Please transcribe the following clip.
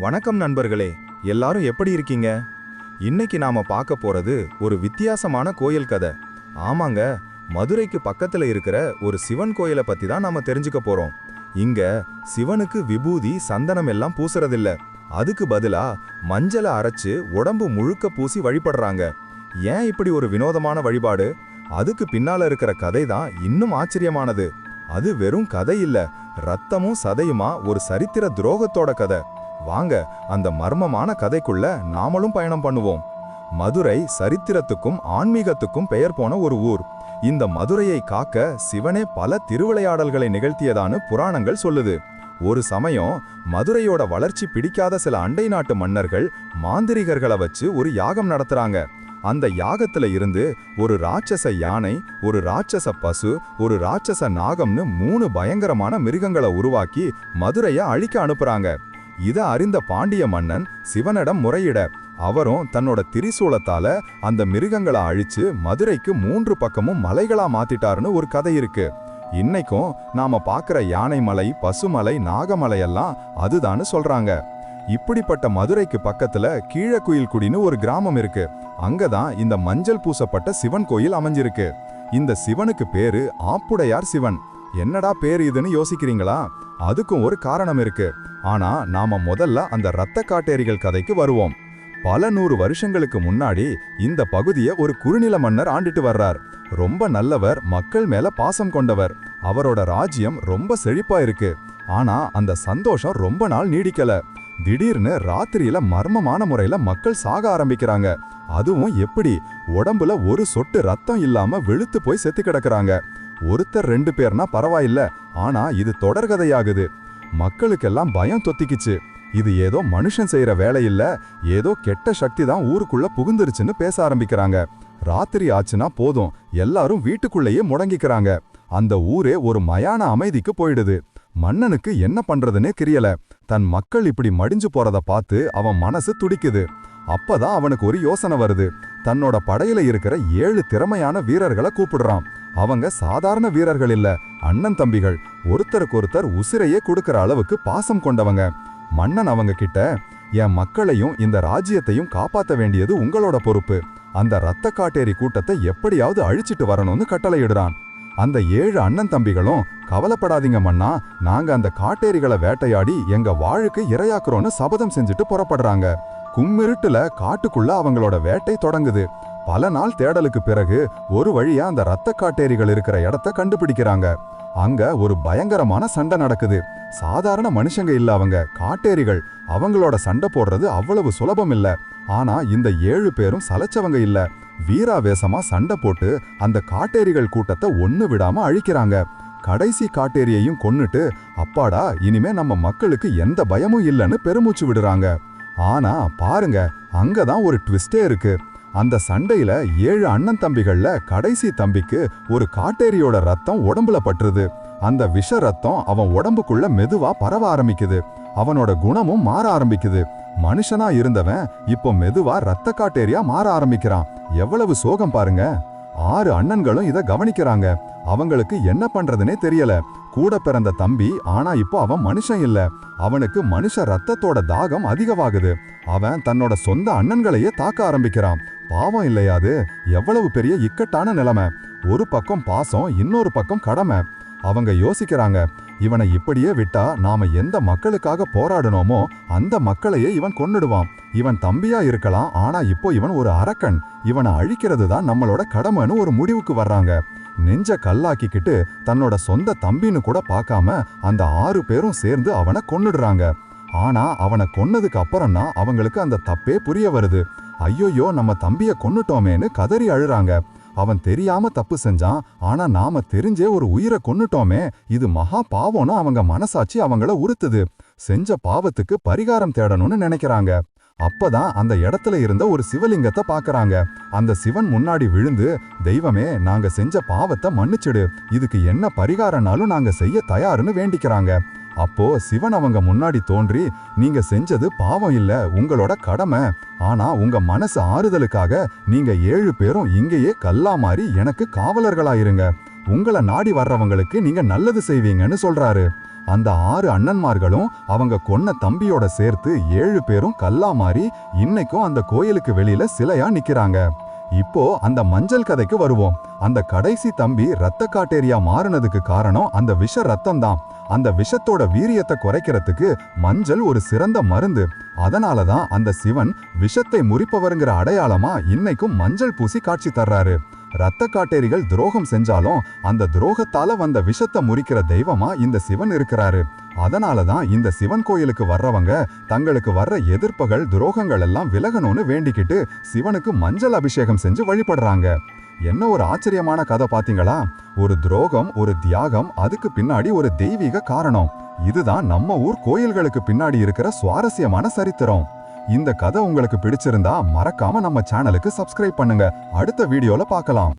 வணக்கம் நண்பர்களே எல்லாரும் எப்படி இருக்கீங்க? இன்னைக்கு நாம பார்க்க போறது ஒரு வித்தியாசமான கோயில் கதை. ஆமாங்க மதுரைக்கு பக்கத்துல இருக்கிற ஒரு சிவன் கோயிலை பத்தி தான் நாம தெரிஞ்சுக்க போறோம். இங்க சிவனுக்கு விபூதி சந்தனம் எல்லாம் பூசுறதில்ல. அதுக்கு பதிலா மஞ்சளை அரைச்சு உடம்பு முழுக்க பூசி வழிபடுறாங்க. ஏன் இப்படி ஒரு வினோதமான வழிபாடு? அதுக்கு பின்னால இருக்கிற கதை தான் இன்னும் ஆச்சரியமானது. அது வெறும் கதை இல்ல ரத்தமும் சதையுமா ஒரு சரித்திர துரோகத்தோட கதை. வாங்க அந்த மர்மமான கதைக்குள்ள நாமளும் பயணம் பண்ணுவோம். மதுரை சரித்திரத்துக்கும் ஆன்மீகத்துக்கும் பெயர் போன ஒரு ஊர். இந்த மதுரையை காக்க சிவனே பல திருவிளையாடல்களை நிகழ்த்தியதான்னு புராணங்கள் சொல்லுது. ஒரு சமயம் மதுரையோட வளர்ச்சி பிடிக்காத சில அண்டை நாட்டு மன்னர்கள் மாந்திரிகர்களை வச்சு ஒரு யாகம் நடத்துறாங்க. அந்த யாகத்துல இருந்து ஒரு ராட்சச யானை ஒரு ராட்சச பசு ஒரு ராட்சச நாகம்னு மூணு பயங்கரமான மிருகங்களை உருவாக்கி மதுரையை அழிக்க அனுப்புறாங்க. இத அறிந்த பாண்டிய மன்னன் சிவனிடம் முறையிட அவரும் தன்னோட திரிசூலத்தால அந்த மிருகங்களை அழிச்சு மதுரைக்கு மூன்று பக்கமும் மலைகளா மாத்திட்டாருன்னு ஒரு கதை இருக்கு. இன்னைக்கும் நாம பாக்குற யானை மலை பசுமலை நாகமலை எல்லாம் அதுதான்னு சொல்றாங்க. இப்படிப்பட்ட மதுரைக்கு பக்கத்துல கீழக்குயில்குடின்னு ஒரு கிராமம் இருக்கு. அங்கதான் இந்த மஞ்சள் பூசப்பட்ட சிவன் கோயில் அமைஞ்சிருக்கு. இந்த சிவனுக்கு பேரு ஆப்புடையார் சிவன். என்னடா பேர் இதுன்னு யோசிக்கிறீங்களா? அதுக்கும் ஒரு காரணம் இருக்கு. ஆனா நாம முதல்ல அந்த இரத்த காட்டேரிகள் கதைக்கு வருவோம். பல நூறு வருஷங்களுக்கு முன்னாடி இந்த பகுதியை ஒரு குறுநில மன்னர் ஆண்டிட்டு வர்றார். ரொம்ப நல்லவர் மக்கள் மேல பாசம் கொண்டவர். அவரோட ராஜ்யம் ரொம்ப செழிப்பா இருக்கு. ஆனா அந்த சந்தோஷம் ரொம்ப நாள் நீடிக்கல. திடீர்னு ராத்திரியில மர்மமான முறையில மக்கள் சாக ஆரம்பிக்கிறாங்க. அதுவும் எப்படி? உடம்புல ஒரு சொட்டு ரத்தம் இல்லாம வெளுத்து போய் செத்து கிடக்குறாங்க. ஒருத்தர் ரெண்டு பேர்னா பரவாயில்ல. ஆனா இது தொடர்கதையாகுது. மக்களுக்கெல்லாம் பயம் தொத்திக்கிச்சு. இது ஏதோ மனுஷன் செய்யற வேலை இல்ல ஏதோ கெட்ட சக்தி தான் ஊருக்குள்ள புகுந்துருச்சுன்னு பேச ஆரம்பிக்கிறாங்க. ராத்திரி ஆச்சுன்னா போதும். எல்லாரும் வீட்டுக்குள்ளேயே முடங்கிக்கிறாங்க. அந்த ஊரே ஒரு மயான அமைதிக்கு போயிடுது. மன்னனுக்கு என்ன பண்றதுன்னே தெரியல தன் மக்கள் இப்படி மடிஞ்சு போறத பார்த்து அவன் மனசு துடிக்குது. அப்பதான் அவனுக்கு ஒரு யோசனை வருது. தன்னோட படையில இருக்கிற ஏழு திறமையான வீரர்களை கூப்பிடுறான். அவங்க சாதாரண வீரர்கள் இல்ல. அண்ணன் தம்பிகள். ஒருத்தருக்கு ஒருத்தர் உசிரையே கொடுக்கற அளவுக்கு பாசம் கொண்டவங்க. மன்னன் அவங்க கிட்ட என் மக்களையும் இந்த ராஜ்யத்தையும் காப்பாத்த வேண்டியது உங்களோட பொறுப்பு. அந்த ரத்த காட்டேரி கூட்டத்தை எப்படியாவது அழிச்சிட்டு வரணும்னு கட்டளையிடுறான். அந்த ஏழு அண்ணன் தம்பிகளும் கவலைப்படாதீங்க மன்னா. நாங்க அந்த காட்டேரிகளை வேட்டையாடி எங்க வாழுக்கு இரையாக்குறோன்னு சபதம் செஞ்சுட்டு புறப்படுறாங்க. கும்மிருட்டுல காட்டுக்குள்ள அவங்களோட வேட்டை தொடங்குது. பல நாள் தேடலுக்கு பிறகு ஒரு வழியா அந்த ரத்த காட்டேரிகள் இருக்கிற இடத்த கண்டுபிடிக்கிறாங்க. அங்க ஒரு பயங்கரமான சண்டை நடக்குது. சாதாரண மனுஷங்க இல்ல அவங்க. காட்டேரிகள். அவங்களோட சண்டை போடுறது அவ்வளவு சுலபம் இல்ல. ஆனா இந்த ஏழு பேரும் சலைச்சவங்க இல்ல. வீராவேசமா சண்டை போட்டு அந்த காட்டேரிகள் கூட்டத்தை ஒண்ணு விடாம அழிக்கிறாங்க. கடைசி காட்டேரியையும் கொன்னுட்டு அப்பாடா இனிமே நம்ம மக்களுக்கு எந்த பயமும் இல்லைன்னு பெருமூச்சு விடுறாங்க. ஆனா பாருங்க அங்கதான் ஒரு ட்விஸ்டே இருக்கு. அந்த சண்டையில ஏழு அண்ணன் தம்பிகள்ல கடைசி தம்பிக்கு ஒரு காட்டேரியோட ரத்தம் உடம்புல பட்டுருது. அந்த விஷ ரத்தம் அவன் உடம்புக்குள்ள மெதுவா பரவ ஆரம்பிக்குது. அவனோட குணமும் மாற ஆரம்பிக்குது. மனுஷனா இருந்தவன் இப்போ மெதுவா ரத்த காட்டேரியா மாற ஆரம்பிக்கிறான். எவ்வளவு சோகம் பாருங்க. ஆறு அண்ணன்களும் இதை கவனிக்கிறாங்க. அவங்களுக்கு என்ன பண்றதுனே தெரியல. கூட பிறந்த தம்பி ஆனா இப்போ அவன் மனுஷன் இல்ல. அவனுக்கு மனுஷ ரத்தத்தோட தாகம் அதிகமாகுது. அவன் தன்னோட சொந்த அண்ணன்களையே தாக்க ஆரம்பிக்கிறான். பாவம் இல்லையாது எவ்வளவு பெரிய இக்கட்டான நிலைமை. ஒரு பக்கம் பாசம் இன்னொரு பக்கம் கடமை. அவங்க யோசிக்கிறாங்க இவனை இப்படியே விட்டா நாம எந்த மக்களுக்காக போராடணுமோ அந்த மக்களையே இவன் கொன்னுடுவான். இவன் தம்பியா இருக்கலாம் ஆனா இப்போ இவன் ஒரு அரக்கன். இவனை அழிக்கிறது தான் நம்மளோட கடமைன்னு ஒரு முடிவுக்கு வர்றாங்க. நெஞ்ச கல்லாக்கிக்கிட்டு தன்னோட சொந்த தம்பின்னு கூட பார்க்காம அந்த ஆறு பேரும் சேர்ந்து அவனை கொன்னுடுறாங்க. ஆனா அவனை கொன்னதுக்கு அப்புறம்னா அவங்களுக்கு அந்த தப்பே புரிய வருது. ஐயோயோ நம்ம தம்பியை கொன்னுட்டோமேன்னு கதறி அழுறாங்க. அவன் தெரியாம தப்பு செஞ்சான். ஆனா நாம தெரிஞ்சே ஒரு உயிரை கொன்னுட்டோமே. இது மகா பாவம்னு அவங்க மனசாட்சி அவங்கள உறுத்துது. செஞ்ச பாவத்துக்கு பரிகாரம் தேடணும்னு நினைக்கிறாங்க. அப்பதான் அந்த இடத்துல இருந்த ஒரு சிவலிங்கத்தை பாக்குறாங்க. அந்த சிவன் முன்னாடி விழுந்து தெய்வமே நாங்க செஞ்ச பாவத்தை மன்னிச்சிடு. இதுக்கு என்ன பரிகாரம்னாலும் நாங்க செய்ய தயாருன்னு வேண்டிக்கிறாங்க. அப்போ சிவன் அவங்க முன்னாடி தோன்றி நீங்க செஞ்சது பாவம் இல்ல உங்களோட கடமை. ஆனா உங்க மனசு ஆறுதலுக்காக நீங்க ஏழு பேரும் இங்கேயே கல்லா மாறி எனக்கு காவலர்களாயிருங்க. உங்களை நாடி வர்றவங்களுக்கு நீங்க நல்லது செய்வீங்கன்னு சொல்றாரு. அந்த ஆறு அண்ணன்மார்களும் அவங்க கொன்ன தம்பியோட சேர்த்து ஏழு பேரும் கல்லா மாறி இன்னைக்கும் அந்த கோயிலுக்கு வெளியில சிலையா நிக்கிறாங்க. இப்போ அந்த மஞ்சள் கதைக்கு வருவோம். அந்த கடைசி தம்பி ரத்த காட்டேரியா மாறினதுக்கு காரணம் அந்த விஷ ரத்தம் தான் அந்த விஷத்தோட வீரியத்தை குறைக்கிறதுக்கு மஞ்சள் ஒரு சிறந்த மருந்து. அதனால தான் அந்த சிவன் விஷத்தை முறிப்பவருங்கிற அடையாளமா இன்னைக்கும் மஞ்சள் பூசி காட்சி தர்றாரு. ரத்த காட்டேரிகள் துரோகம் செஞ்சாலும் அந்த துரோகத்தால வந்த விஷத்தை முறிக்கிற தெய்வமா இந்த சிவன் இருக்கிறாரு. அதனால தான் இந்த சிவன் கோயிலுக்கு வர்றவங்க தங்களுக்கு வர்ற எதிர்ப்புகள் துரோகங்கள் எல்லாம் விலகணும்னு வேண்டிக்கிட்டு சிவனுக்கு மஞ்சள் அபிஷேகம் செஞ்சு வழிபடுறாங்க. என்ன ஒரு ஆச்சரியமான கதை பாத்தீங்களா? ஒரு துரோகம் ஒரு தியாகம் அதுக்கு பின்னாடி ஒரு தெய்வீக காரணம். இதுதான் நம்ம ஊர் கோயில்களுக்கு பின்னாடி இருக்கிற சுவாரஸ்யமான சரித்திரம். இந்த கதை உங்களுக்கு பிடிச்சிருந்தா மறக்காம நம்ம சேனலுக்கு சப்ஸ்கிரைப் பண்ணுங்க. அடுத்த வீடியோல பார்க்கலாம்.